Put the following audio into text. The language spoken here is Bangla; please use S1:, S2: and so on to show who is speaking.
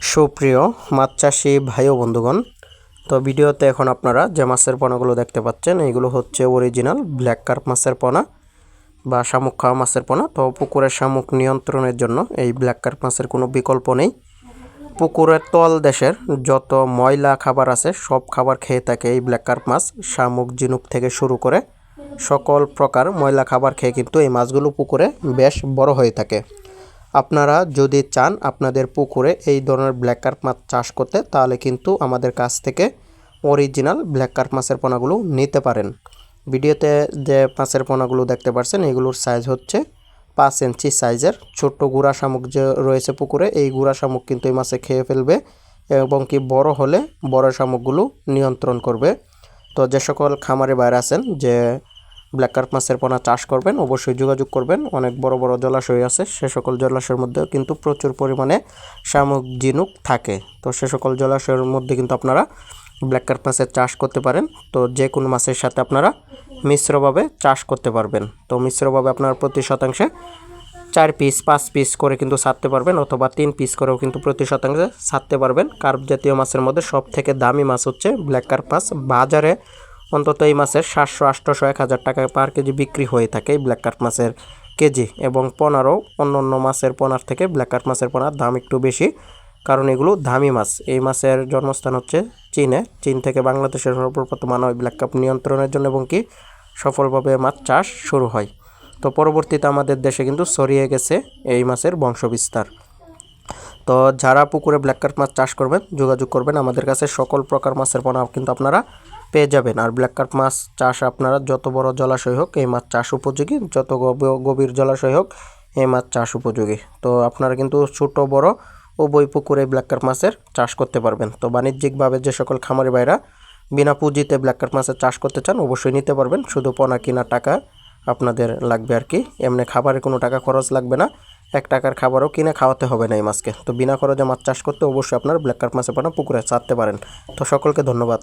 S1: সুপ্রিয় মাছ চাষি ভাই ও বন্ধুগণ, তো ভিডিওতে এখন আপনারা যে মাছের পোনাগুলো দেখতে পাচ্ছেন এইগুলো হচ্ছে অরিজিনাল ব্ল্যাক কার্প মাছের পোনা বা শামুক খাওয়া মাছের পোনা। তো পুকুরের শামুক নিয়ন্ত্রণের জন্য এই ব্ল্যাক কার্প মাছের কোনো বিকল্প নেই। পুকুরের তল দেশের যত ময়লা খাবার আছে, সব খাবার খেয়ে থাকে এই ব্ল্যাক কার্প মাছ। শামুক, ঝিনুক থেকে শুরু করে সকল প্রকার ময়লা খাবার খেয়ে কিন্তু এই মাছগুলো পুকুরে বেশ বড় হয়ে থাকে। আপনারা যদি চান আপনাদের পুকুরে এই ধরনের ব্ল্যাক কার্প মাছ চাষ করতে, তাহলে কিন্তু আমাদের কাছ থেকে অরিজিনাল ব্ল্যাক কার্প মাছের পোনাগুলো নিতে পারেন। ভিডিওতে যে মাছের পোনাগুলো দেখতে পাচ্ছেন এগুলোর সাইজ হচ্ছে পাঁচ ইঞ্চি সাইজের ছোট্ট গুড়া শামুক যে রয়েছে পুকুরে, এই গুড়া শামুক কিন্তু এই মাছে খেয়ে ফেলবে এবং কি বড় হলে বড় শামুকগুলো নিয়ন্ত্রণ করবে। তো যে সকল খামারে বাইরে আছেন, যে ব্ল্যাক কার্প মাছের পোনা চাষ করবেন, অবশ্যই যোগাযোগ করবেন। অনেক বড় বড় জলাশয় আছে, সে সকল জলাশয়ের মধ্যেও কিন্তু প্রচুর পরিমাণে শামুক, ঝিনুক থাকে। তো সে সকল জলাশয়ের মধ্যে কিন্তু আপনারা ব্ল্যাক কার্প মাছের চাষ করতে পারেন। তো যে কোনো মাছের সাথে আপনারা মিশ্রভাবে চাষ করতে পারবেন। তো মিশ্রভাবে আপনার প্রতি শতাংশে চার পিস পাঁচ পিস করে কিন্তু ছাড়তে পারবেন, অথবা তিন পিস করেও কিন্তু প্রতি শতাংশে ছাড়তে পারবেন। কার্প জাতীয় মাছের মধ্যে সব থেকে দামি মাছ হচ্ছে ব্ল্যাক কার্প মাছ বাজারে অন্তত এই মাছের সাতশো আটশোশো এক হাজার টাকা পার কেজি বিক্রি হয়ে থাকে ব্ল্যাক কার্প মাছের কেজি এবং পোনারও অন্য অন্য মাছের পোনার থেকে ব্ল্যাক কার্প মাছের পোনার দাম একটু বেশি। কারণ এগুলো দামি মাছ। এই মাছের জন্মস্থান হচ্ছে চীনে। চীন থেকে বাংলাদেশের সর্বপ্রথম আনা হয় ব্ল্যাক কাপ নিয়ন্ত্রণের জন্য এবং কি সফলভাবে মাছ চাষ শুরু হয়। তো পরবর্তীতে আমাদের দেশে কিন্তু ছড়িয়ে গেছে এই মাছের বংশবিস্তার। তো যারা পুকুরে ব্ল্যাক কার্প মাছ চাষ করবেন, যোগাযোগ করবেন। আমাদের কাছে সকল প্রকার মাছের পোনা কিন্তু আপনারা পেয়ে যাবেন। আর ব্ল্যাক কার্প মাছ চাষ আপনারা যত বড় জলাশয় হোক, এই মাছ চাষ উপযোগী। যত গভীর জলাশয় হোক, এই মাছ চাষ উপযোগী। তো আপনারা কিন্তু ছোট, বড় উভয় পুকুরে ব্ল্যাক কার্প মাছের চাষ করতে পারবেন। তো বাণিজ্যিকভাবে যে সকল খামারি ভাইরা বিনা পুঁজিতে ব্ল্যাক কার্প মাছের চাষ করতে চান, অবশ্যই নিতে পারবেন। শুধু পোনা কিনা টাকা আপনাদের লাগবে আর কি। এমনি খাবারের কোনো টাকা খরচ লাগবে না। এক টাকার খাবারও কিনে খাওয়াতে হবে না এই মাছকে। তো বিনা খরচে মাছ চাষ করতে অবশ্যই আপনার ব্ল্যাক কার্প মাছের পোনা পুকুরে ছাড়তে পারেন। তো সকলকে ধন্যবাদ।